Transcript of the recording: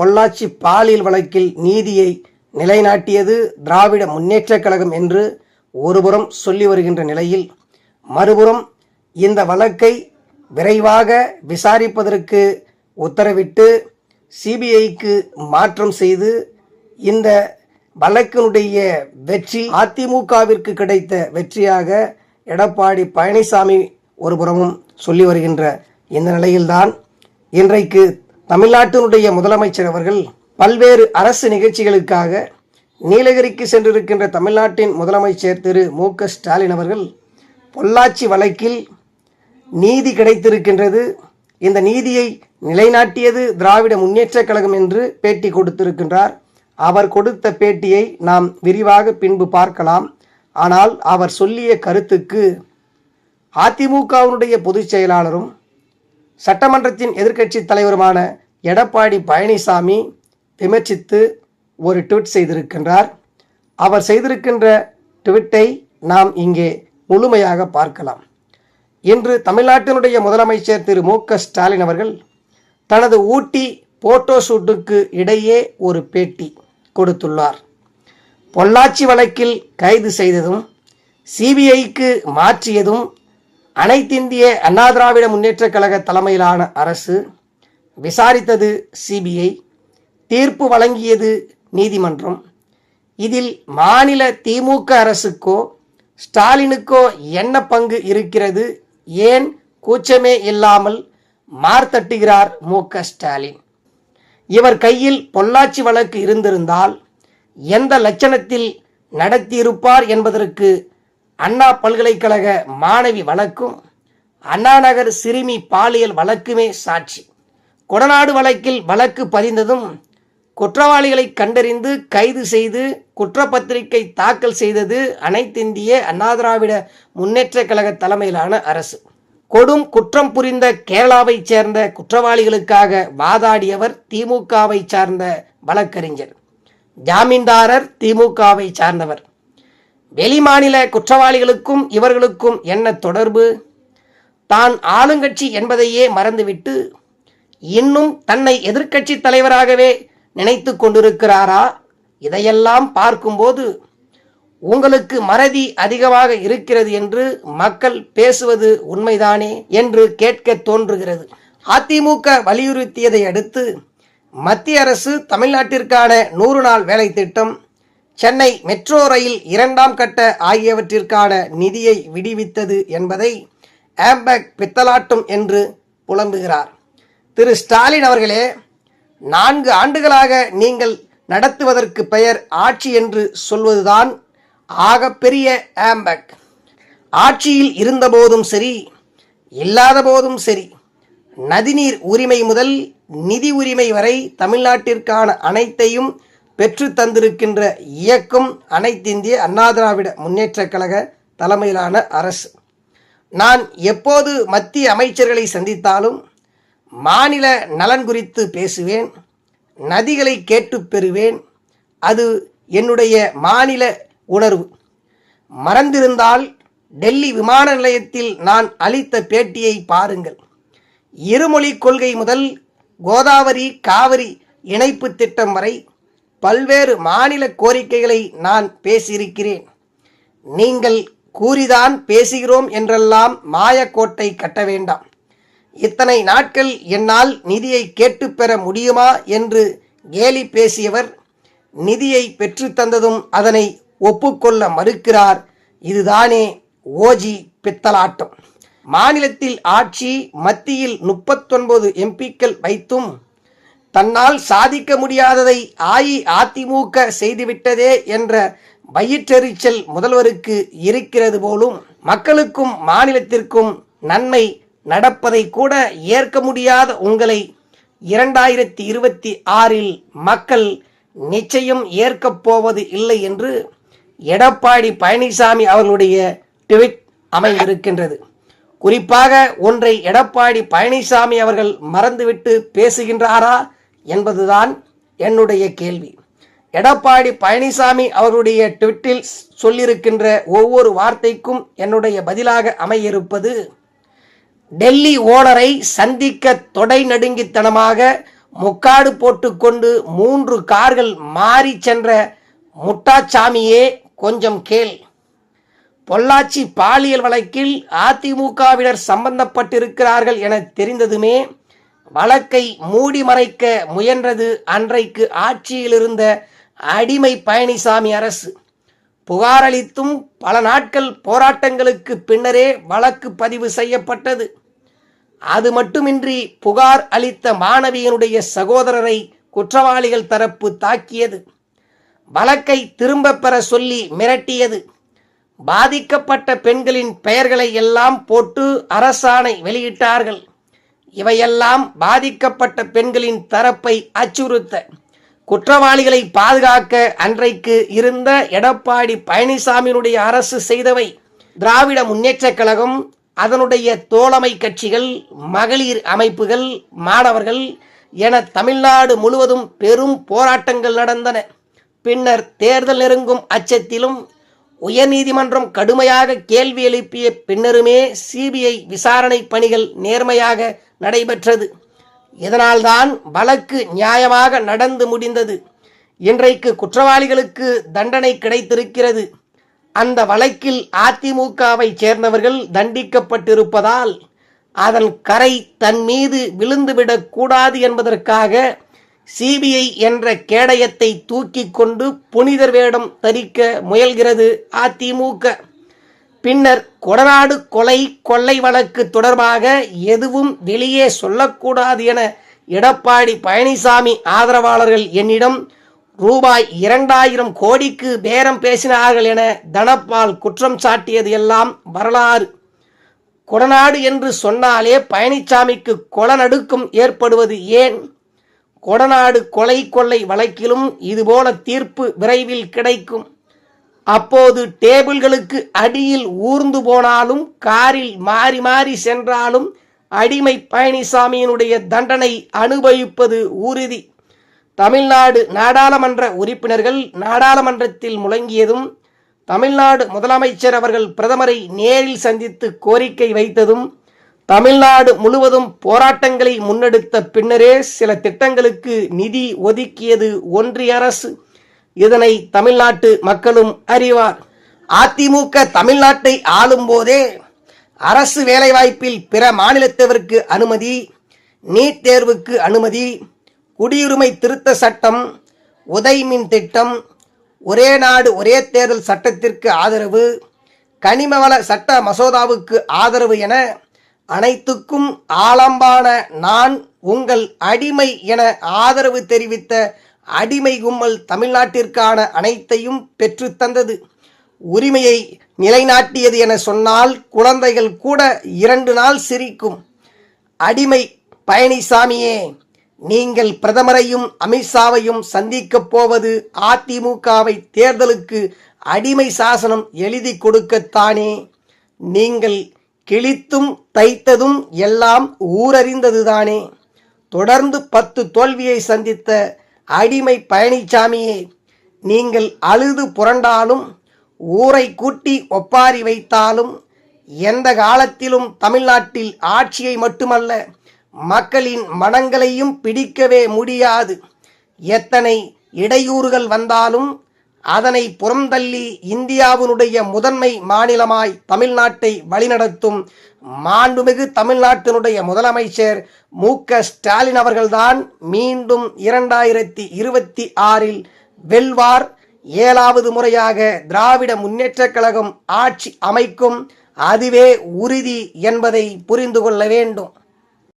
பொள்ளாச்சி பாலியல் வழக்கில் நீதியை நிலைநாட்டியது திராவிட முன்னேற்றக் கழகம் என்று ஒருபுறம் சொல்லி வருகின்ற நிலையில் மறுபுறம் இந்த வழக்கை விரைவாக விசாரிப்பதற்கு உத்தரவிட்டு சிபிஐக்கு மாற்றம் செய்து இந்த வழக்கினுடைய வெற்றி அதிமுகவிற்கு கிடைத்த வெற்றியாக எடப்பாடி பழனிசாமி ஒருபுறமும் சொல்லி வருகின்ற இந்த நிலையில்தான் இன்றைக்கு தமிழ்நாட்டினுடைய முதலமைச்சர் அவர்கள் பல்வேறு அரசு நிகழ்ச்சிகளுக்காக நீலகிரிக்கு சென்றிருக்கின்ற தமிழ்நாட்டின் முதலமைச்சர் திரு மு க ஸ்டாலின் அவர்கள் பொள்ளாச்சி வழக்கில் நீதி கிடைத்திருக்கின்றது. இந்த நீதியை நிலைநாட்டியது திராவிட முன்னேற்றக் கழகம் என்று பேட்டி கொடுத்திருக்கின்றார். அவர் கொடுத்த பேட்டியை நாம் விரிவாக பின்பு பார்க்கலாம். ஆனால் அவர் சொல்லிய கருத்துக்கு அதிமுகவினுடைய பொதுச் செயலாளரும் சட்டமன்றத்தின் எதிர்க்கட்சி தலைவருமான எடப்பாடி பழனிசாமி விமர்சித்து ஒரு ட்வீட் செய்திருக்கின்றார். அவர் செய்திருக்கின்ற ட்வீட்டை நாம் இங்கே முழுமையாக பார்க்கலாம். இன்று தமிழ்நாட்டினுடைய முதலமைச்சர் திரு மு க ஸ்டாலின் அவர்கள் தனது ஊட்டி போட்டோ ஷூட்டுக்கு இடையே ஒரு பேட்டி கொடுத்துள்ளார். பொள்ளாச்சி வழக்கில் கைது செய்ததும் சிபிஐக்கு மாற்றியதும் அனைத்திந்திய அண்ணா திராவிட முன்னேற்றக் கழக தலைமையிலான அரசு விசாரித்தது சிபிஐ தீர்ப்பு வழங்கியது நீதிமன்றம். இதில் மாநில திமுக அரசுக்கோ ஸ்டாலினுக்கோ என்ன பங்கு இருக்கிறது ஏன் கூச்சமே இல்லாமல் மார்த்தட்டுகிறார் மு. க. ஸ்டாலின். இவர் கையில் பொள்ளாச்சி வழக்கு இருந்திருந்தால் எந்த லட்சணத்தில் நடத்தியிருப்பார் என்பதற்கு அண்ணா பல்கலைக்கழக மாணவி வழக்கும் அண்ணாநகர் சிறுமி பாலியல் வழக்குமே சாட்சி. கொடநாடு வழக்கில் வழக்கு பதிந்ததும் குற்றவாளிகளை கண்டறிந்து கைது செய்து குற்றப்பத்திரிகை தாக்கல் செய்தது அனைத்திந்திய அண்ணாதிராவிட முன்னேற்ற முன்னேற்றக் கழக தலைமையிலான அரசு. கொடும் குற்றம் புரிந்த கேரளாவைச் சேர்ந்த குற்றவாளிகளுக்காக வாதாடியவர் திமுகவை சார்ந்த வழக்கறிஞர். ஜாமீன்தாரர் திமுகவை சார்ந்தவர். வெளிமாநில குற்றவாளிகளுக்கும் இவர்களுக்கும் என்ன தொடர்பு? தான் ஆளுங்கட்சி என்பதையே மறந்துவிட்டு இன்னும் தன்னை எதிர்க்கட்சி தலைவராகவே நினைத்து கொண்டிருக்கிறாரா? இதையெல்லாம் பார்க்கும்போது உங்களுக்கு மறதி அதிகமாக இருக்கிறது என்று மக்கள் பேசுவது உண்மைதானே என்று கேட்க தோன்றுகிறது. அதிமுக வலியுறுத்தியதை அடுத்து மத்திய அரசு தமிழ்நாட்டிற்கான நூறு நாள் வேலை திட்டம் சென்னை மெட்ரோ ரயில் இரண்டாம் கட்ட ஆகியவற்றிற்கான நிதியை விடுவித்தது என்பதை ஆம்பேக் பித்தலாட்டும் என்று புலம்புகிறார். திரு ஸ்டாலின் அவர்களே நான்கு ஆண்டுகளாக நீங்கள் நடத்துவதற்கு பெயர் ஆட்சி என்று சொல்வதுதான் ஆகப்பெரிய ஆம்பக். ஆட்சியில் இருந்தபோதும் சரி இல்லாத போதும் சரி நதிநீர் உரிமை முதல் நிதி உரிமை வரை தமிழ்நாட்டிற்கான அனைத்தையும் பெற்று தந்திருக்கின்ற இயக்கம் அனைத்திந்திய அண்ணா திராவிட முன்னேற்றக் கழக தலைமையிலான அரசு. நான் எப்போது மத்திய அமைச்சர்களை சந்தித்தாலும் மாநில நலன் குறித்து பேசுவேன் நதிகளை கேட்டு பெறுவேன் அது என்னுடைய மாநில உணர்வு. மறந்திருந்தால் டெல்லி விமான நிலையத்தில் நான் அளித்த பேட்டியை பாருங்கள். இருமொழி கொள்கை முதல் கோதாவரி காவிரி இணைப்பு திட்டம் வரை பல்வேறு மாநில கோரிக்கைகளை நான் பேசியிருக்கிறேன். நீங்கள் கூறிதான் பேசுகிறோம் என்றெல்லாம் மாயக்கோட்டை கட்ட வேண்டாம். இத்தனை நாட்கள் என்னால் நிதியை கேட்டு பெற முடியுமா என்று கேலி பேசியவர் நிதியை பெற்று தந்ததும் அதனை ஒப்புக்கொள்ள மறுக்கிறார். இதுதானே ஓஜி பித்தலாட்டம். மாநிலத்தில் ஆட்சி மத்தியில் முப்பத்தொன்பது எம்பிக்கள் வைத்தும் தன்னால் சாதிக்க முடியாததை அஇஅதிமுக செய்துவிட்டதே என்ற வயிற்றெரிச்சல் முதல்வருக்கு இருக்கிறது போலும் மக்களுக்கும் மாநிலத்திற்கும் நன்மை நடப்பதை கூட ஏற்க முடியாத உங்களை இரண்டாயிரத்தி இருபத்தி ஆறில் மக்கள் நிச்சயம் ஏற்கப் போவது இல்லை என்று எடப்பாடி பழனிசாமி அவர்களுடைய ட்விட் அமைந்திருக்கின்றது. குறிப்பாக ஒன்றை எடப்பாடி பழனிசாமி அவர்கள் மறந்துவிட்டு பேசுகின்றாரா என்பதுதான் என்னுடைய கேள்வி. எடப்பாடி பழனிசாமி அவருடைய ட்விட்டில் சொல்லியிருக்கின்ற ஒவ்வொரு வார்த்தைக்கும் என்னுடைய பதிலாக அமையிருப்பது டெல்லி ஓனரை சந்திக்க தொடை நடுங்கித்தனமாக முக்காடு போட்டுக்கொண்டு மூன்று கார்கள் மாறி சென்ற முட்டாச்சாமியே கொஞ்சம் கேள். பொள்ளாச்சி பாலியல் வழக்கில் அதிமுகவினர் சம்பந்தப்பட்டிருக்கிறார்கள் என தெரிந்ததுமே வழக்கை மூடி மறைக்க முயன்றது அன்றைக்கு ஆட்சியில் இருந்த அடிமை பழனிசாமி அரசு. புகாரளித்தும் பல நாட்கள் போராட்டங்களுக்கு பின்னரே வழக்கு பதிவு செய்யப்பட்டது. அது மட்டுமின்றி புகார் அளித்த மாணவியினுடைய சகோதரரை குற்றவாளிகள் தரப்பு தாக்கியது. வழக்கை திரும்பப் பெற சொல்லி மிரட்டியது. பாதிக்கப்பட்ட பெண்களின் பெயர்களை எல்லாம் போட்டு அரசாணை வெளியிட்டார்கள். இவையெல்லாம் பாதிக்கப்பட்ட பெண்களின் தரப்பை அச்சுறுத்த குற்றவாளிகளை பாதுகாக்க அன்றைக்கு இருந்த எடப்பாடி பழனிசாமியினுடைய அரசு செய்தவை. திராவிட முன்னேற்றக் கழகம் அதனுடைய தோழமை கட்சிகள் மகளிர் அமைப்புகள் மாணவர்கள் என தமிழ்நாடு முழுவதும் பெரும் போராட்டங்கள் நடந்தன. பின்னர் தேர்தல் நெருங்கும் அச்சத்திலும் உயர்நீதிமன்றம் கடுமையாக கேள்வி எழுப்பிய பின்னருமே சிபிஐ விசாரணை பணிகள் நேர்மையாக நடைபெற்றது. இதனால்தான் வழக்கு நியாயமாக நடந்து முடிந்தது. இன்றைக்கு குற்றவாளிகளுக்கு தண்டனை கிடைத்திருக்கிறது. அந்த வழக்கில் அதிமுகவை சேர்ந்தவர்கள் தண்டிக்கப்பட்டிருப்பதால் அதன் கரை தன் மீது விழுந்துவிடக் கூடாது என்பதற்காக சிபிஐ என்ற கேடயத்தை தூக்கி கொண்டு புனிதர் வேடம் தரிக்க முயல்கிறது அதிமுக. பின்னர் கொடநாடு கொலை கொள்ளை வழக்கு தொடர்பாக எதுவும் வெளியே சொல்லக்கூடாது என எடப்பாடி பழனிசாமி ஆதரவாளர்கள் என்னிடம் ரூபாய் இரண்டாயிரம் கோடிக்கு பேரம் பேசினார்கள் என தனபால் குற்றம் சாட்டியது எல்லாம் வரலாறு. கொடநாடு என்று சொன்னாலே பழனிசாமிக்கு கொலநடுக்கம் ஏற்படுவது ஏன்? கொடநாடு கொலை கொள்ளை வழக்கிலும் இதுபோல தீர்ப்பு விரைவில் கிடைக்கும். அப்போது டேபிள்களுக்கு அடியில் ஊர்ந்து போனாலும் காரில் மாறி மாறி சென்றாலும் அடிமை பழனிசாமியினுடைய தண்டனை அனுபவிப்பது உறுதி. தமிழ்நாடு நாடாளுமன்ற உறுப்பினர்கள் நாடாளுமன்றத்தில் முழங்கியதும் தமிழ்நாடு முதலமைச்சர் அவர்கள் பிரதமரை நேரில் சந்தித்து கோரிக்கை வைத்ததும் தமிழ்நாடு முழுவதும் போராட்டங்களை முன்னெடுத்த பின்னரே சில திட்டங்களுக்கு நிதி ஒதுக்கியது ஒன்றிய அரசு. இதனை தமிழ்நாட்டு மக்களும் அறிவார். அதிமுக தமிழ்நாட்டை ஆளும் போதே அரசு வேலைவாய்ப்பில் பிற மாநிலத்தவருக்கு அனுமதி நீட் தேர்வுக்கு அனுமதி குடியுரிமை திருத்த சட்டம் உதய்மின் திட்டம் ஒரே நாடு ஒரே தேர்தல் சட்டத்திற்கு ஆதரவு கனிமவள சட்ட மசோதாவுக்கு ஆதரவு என அனைத்துக்கும் ஆலம்பான நான் உங்கள் அடிமை என ஆதரவு தெரிவித்த அடிமை கும்மல் தமிழ்நாட்டிற்கான அனைத்தையும் பெற்று தந்தது. உரிமையை நிலைநாட்டியது என சொன்னால் குழந்தைகள் கூட இரண்டு நாள் சிரிக்கும். அடிமை பழனிசாமியே நீங்கள் பிரதமரையும் அமித்ஷாவையும் சந்திக்கப் போவது அதிமுகவை தேர்தலுக்கு அடிமை சாசனம் எழுதி கொடுக்கத்தானே? நீங்கள் கிழித்தும் தைத்ததும் எல்லாம் ஊரறிந்ததுதானே? தொடர்ந்து பத்து தோல்வியை சந்தித்த அடிமை பழனிசாமியே நீங்கள் அழுது புரண்டாலும் ஊரை கூட்டி ஒப்பாரி வைத்தாலும் எந்த காலத்திலும் தமிழ்நாட்டில் ஆட்சியை மட்டுமல்ல மக்களின் மனங்களையும் பிடிக்கவே முடியாது. எத்தனை இடையூறுகள் வந்தாலும் அதனை புறந்தள்ளி இந்தியாவினுடைய முதன்மை மாநிலமாய் தமிழ்நாட்டை வழிநடத்தும் மாண்புமிகு தமிழ்நாட்டினுடைய முதலமைச்சர் மு. க. ஸ்டாலின் அவர்கள்தான் மீண்டும் இரண்டாயிரத்தி இருபத்தி ஆறில் வெல்வார். ஏழாவது முறையாக திராவிட முன்னேற்றக் கழகம் ஆட்சி அமைக்கும் அதுவே உறுதி என்பதை புரிந்து கொள்ள வேண்டும்.